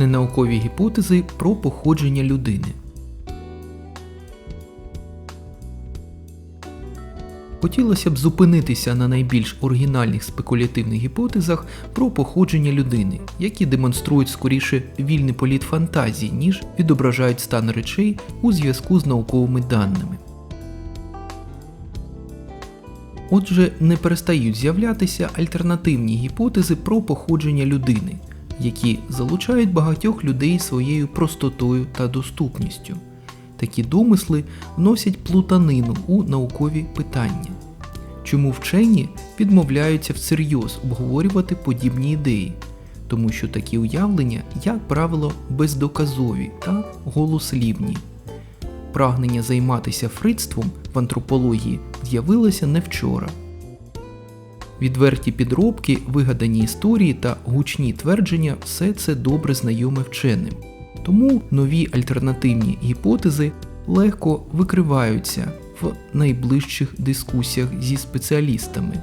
Ненаукові гіпотези про походження людини. Хотілося б зупинитися на найбільш оригінальних спекулятивних гіпотезах про походження людини, які демонструють скоріше вільний політ фантазії, ніж відображають стан речей у зв'язку з науковими даними. Отже, не перестають з'являтися альтернативні гіпотези про походження людини, які залучають багатьох людей своєю простотою та доступністю. Такі домисли вносять плутанину у наукові питання. Чому вчені відмовляються всерйоз обговорювати подібні ідеї? Тому що такі уявлення, як правило, бездоказові та голослівні. Прагнення займатися фрицтвом в антропології з'явилося не вчора. Відверті підробки, вигадані історії та гучні твердження все це добре знайоме вченим. Тому нові альтернативні гіпотези легко викриваються в найближчих дискусіях зі спеціалістами.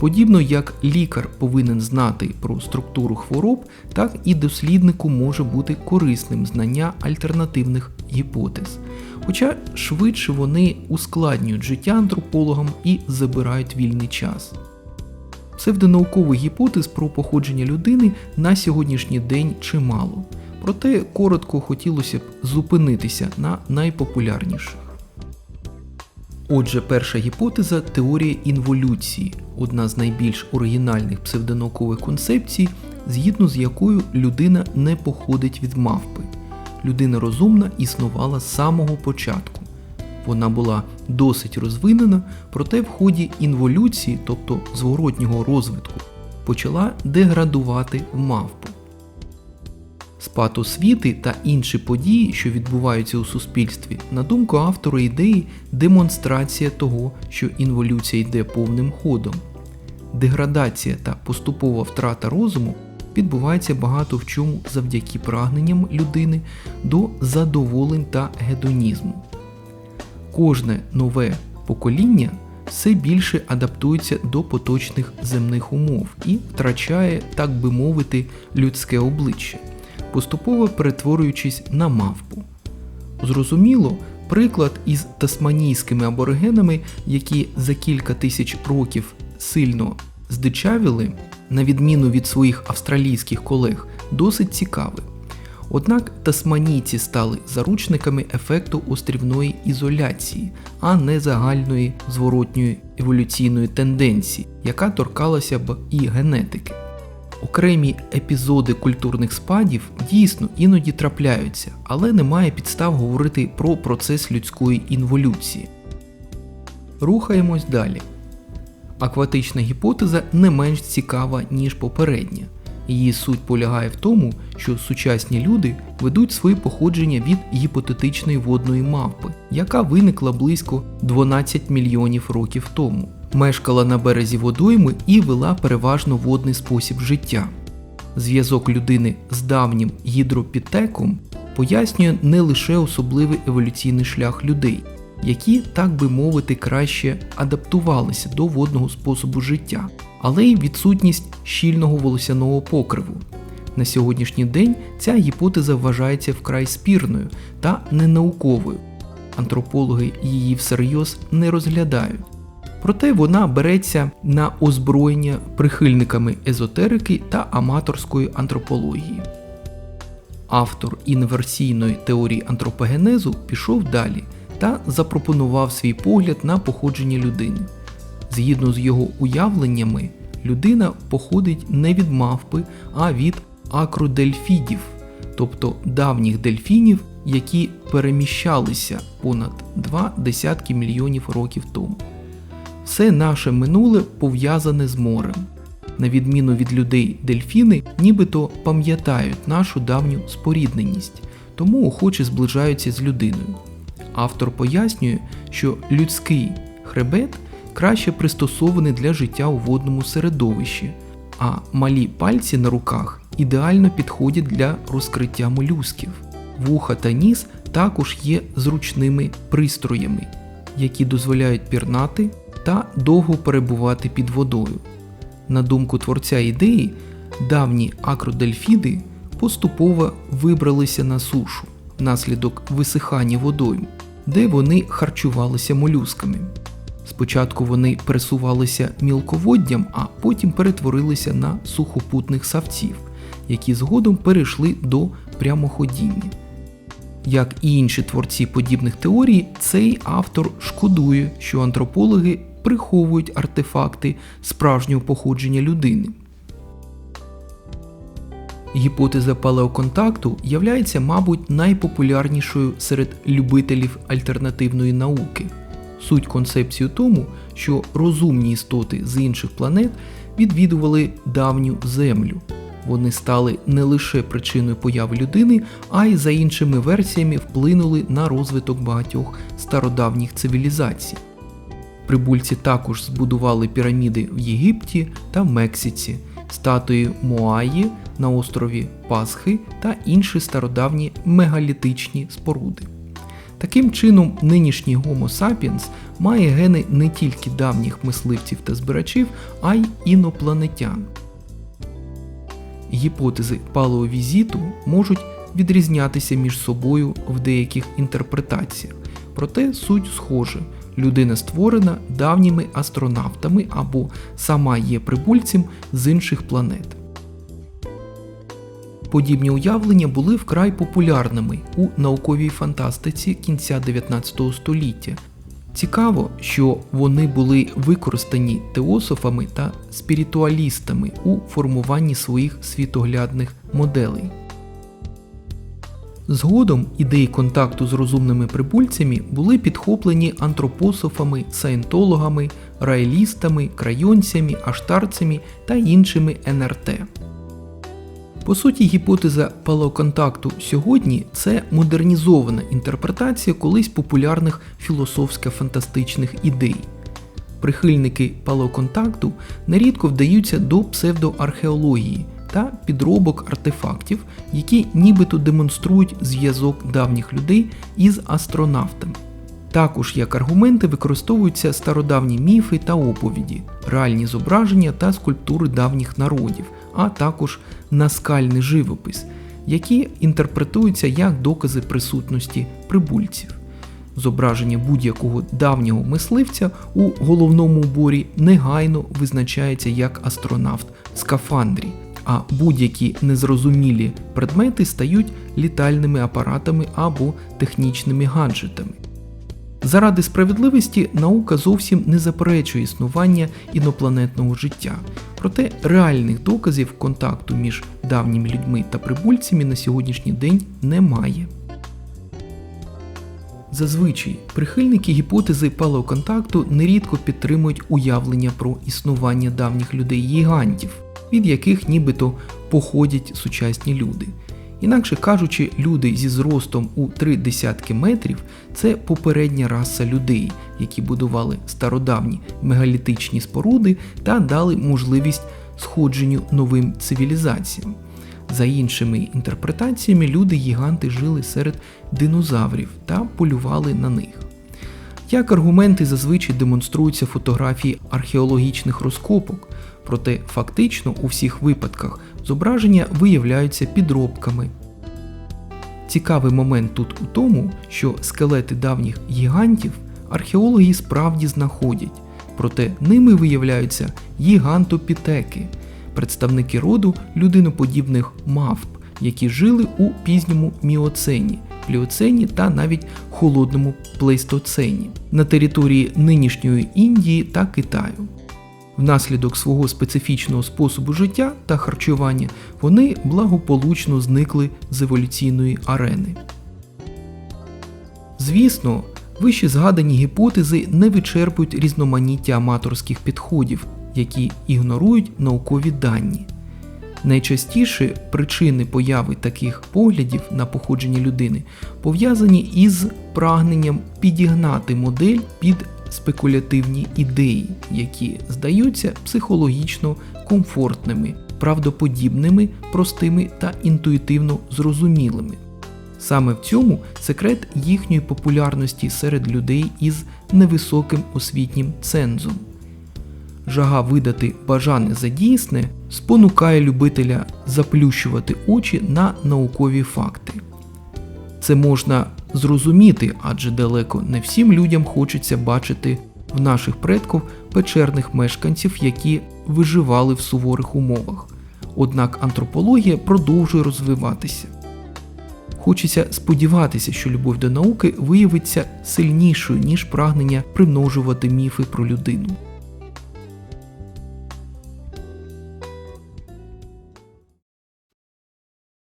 Подібно як лікар повинен знати про структуру хвороб, так і досліднику може бути корисним знання альтернативних гіпотез. Хоча швидше вони ускладнюють життя антропологам і забирають вільний час. Псевдонаукових гіпотез про походження людини на сьогоднішній день чимало, проте коротко хотілося б зупинитися на найпопулярніших. Отже, перша гіпотеза теорія інволюції, одна з найбільш оригінальних псевдонаукових концепцій, згідно з якою людина не походить від мавпи. Людина розумна існувала з самого початку. Вона була досить розвинена, проте в ході інволюції, тобто зворотнього розвитку, почала деградувати в мавпу. Спад освіти та інші події, що відбуваються у суспільстві, на думку автора ідеї, демонстрація того, що інволюція йде повним ходом. Деградація та поступова втрата розуму відбувається багато в чому завдяки прагненням людини до задоволень та гедонізму. Кожне нове покоління все більше адаптується до поточних земних умов і втрачає, так би мовити, людське обличчя поступово перетворюючись на мавпу. Зрозуміло, приклад із тасманійськими аборигенами, які за кілька тисяч років сильно здичавіли, на відміну від своїх австралійських колег, досить цікавий. Однак тасманійці стали заручниками ефекту острівної ізоляції, а не загальної зворотньої еволюційної тенденції, яка торкалася б і генетики. Окремі епізоди культурних спадів дійсно іноді трапляються, але немає підстав говорити про процес людської інволюції. Рухаємось далі. Акватична гіпотеза не менш цікава, ніж попередня. Її суть полягає в тому, що сучасні люди ведуть своє походження від гіпотетичної водної мавпи, яка виникла близько 12 мільйонів років тому мешкала на березі водойми і вела переважно водний спосіб життя. Зв'язок людини з давнім гідропітеком пояснює не лише особливий еволюційний шлях людей, які, так би мовити, краще адаптувалися до водного способу життя, але й відсутність щільного волосяного покриву. На сьогоднішній день ця гіпотеза вважається вкрай спірною та ненауковою. Антропологи її всерйоз не розглядають. Проте вона береться на озброєння прихильниками езотерики та аматорської антропології. Автор інверсійної теорії антропогенезу пішов далі та запропонував свій погляд на походження людини. Згідно з його уявленнями, людина походить не від мавпи, а від акродельфідів, тобто давніх дельфінів, які переміщалися понад два десятки мільйонів років тому. Все наше минуле пов'язане з морем. На відміну від людей, дельфіни нібито пам'ятають нашу давню спорідненість, тому охоче зближаються з людиною. Автор пояснює, що людський хребет краще пристосований для життя у водному середовищі, а малі пальці на руках ідеально підходять для розкриття молюсків. Вуха та ніс також є зручними пристроями, які дозволяють пірнати та довго перебувати під водою. На думку творця ідеї, давні акродельфіди поступово вибралися на сушу внаслідок висихання водойм, де вони харчувалися молюсками. Спочатку вони пересувалися мілководдям, а потім перетворилися на сухопутних савців, які згодом перейшли до прямоходіння. Як і інші творці подібних теорій, цей автор шкодує, що антропологи приховують артефакти справжнього походження людини. Гіпотеза палеоконтакту являється, мабуть, найпопулярнішою серед любителів альтернативної науки. Суть концепції у тому, що розумні істоти з інших планет відвідували давню Землю. Вони стали не лише причиною появи людини, а й за іншими версіями вплинули на розвиток багатьох стародавніх цивілізацій. Прибульці також збудували піраміди в Єгипті та Мексиці, статуї Моаї на острові Пасхи та інші стародавні мегалітичні споруди. Таким чином, нинішній Homo sapiens має гени не тільки давніх мисливців та збирачів, а й інопланетян. Гіпотези палеовізіту можуть відрізнятися між собою в деяких інтерпретаціях, проте суть схожа. Людина створена давніми астронавтами або сама є прибульцем з інших планет. Подібні уявлення були вкрай популярними у науковій фантастиці кінця 19 століття. Цікаво, що вони були використані теософами та спіритуалістами у формуванні своїх світоглядних моделей. Згодом ідеї контакту з розумними прибульцями були підхоплені антропософами, саєнтологами, раелістами, крайонцями, аштарцями та іншими НРТ. По суті, гіпотеза палеоконтакту сьогодні це модернізована інтерпретація колись популярних філософсько-фантастичних ідей. Прихильники палеоконтакту нерідко вдаються до псевдоархеології та підробок артефактів, які нібито демонструють зв'язок давніх людей із астронавтами. Також як аргументи використовуються стародавні міфи та оповіді, реальні зображення та скульптури давніх народів, а також наскальний живопис, які інтерпретуються як докази присутності прибульців. Зображення будь-якого давнього мисливця у головному уборі негайно визначається як астронавт в скафандрі, а будь-які незрозумілі предмети стають літальними апаратами або технічними гаджетами. Заради справедливості наука зовсім не заперечує існування інопланетного життя, проте реальних доказів контакту між давніми людьми та прибульцями на сьогоднішній день немає. Зазвичай прихильники гіпотези палеоконтакту нерідко підтримують уявлення про існування давніх людей-гігантів, від яких нібито походять сучасні люди. Інакше кажучи, люди зі зростом у три десятки метрів це попередня раса людей, які будували стародавні мегалітичні споруди та дали можливість сходженню новим цивілізаціям. За іншими інтерпретаціями, люди-гіганти жили серед динозаврів та полювали на них. Як аргументи зазвичай демонструються фотографії археологічних розкопок, проте фактично у всіх випадках зображення виявляються підробками. Цікавий момент тут у тому, що скелети давніх гігантів археологи справді знаходять, проте ними виявляються гігантопітеки, представники роду людиноподібних мавп, які жили у пізньому міоцені, пліоцені та навіть холодному плейстоцені на території нинішньої Індії та Китаю. Внаслідок свого специфічного способу життя та харчування вони благополучно зникли з еволюційної арени. Звісно, вище згадані гіпотези не вичерпують різноманіття аматорських підходів, які ігнорують наукові дані. Найчастіше причини появи таких поглядів на походження людини пов'язані із прагненням підігнати модель під спекулятивні ідеї, які здаються психологічно комфортними, правдоподібними, простими та інтуїтивно зрозумілими. Саме в цьому секрет їхньої популярності серед людей із невисоким освітнім цензом. жага видати бажане за дійсне спонукає любителя заплющувати очі на наукові факти. Це можна зрозуміти, адже далеко не всім людям хочеться бачити в наших предків печерних мешканців, які виживали в суворих умовах. Однак антропологія продовжує розвиватися. Хочеться сподіватися, що любов до науки виявиться сильнішою, ніж прагнення примножувати міфи про людину.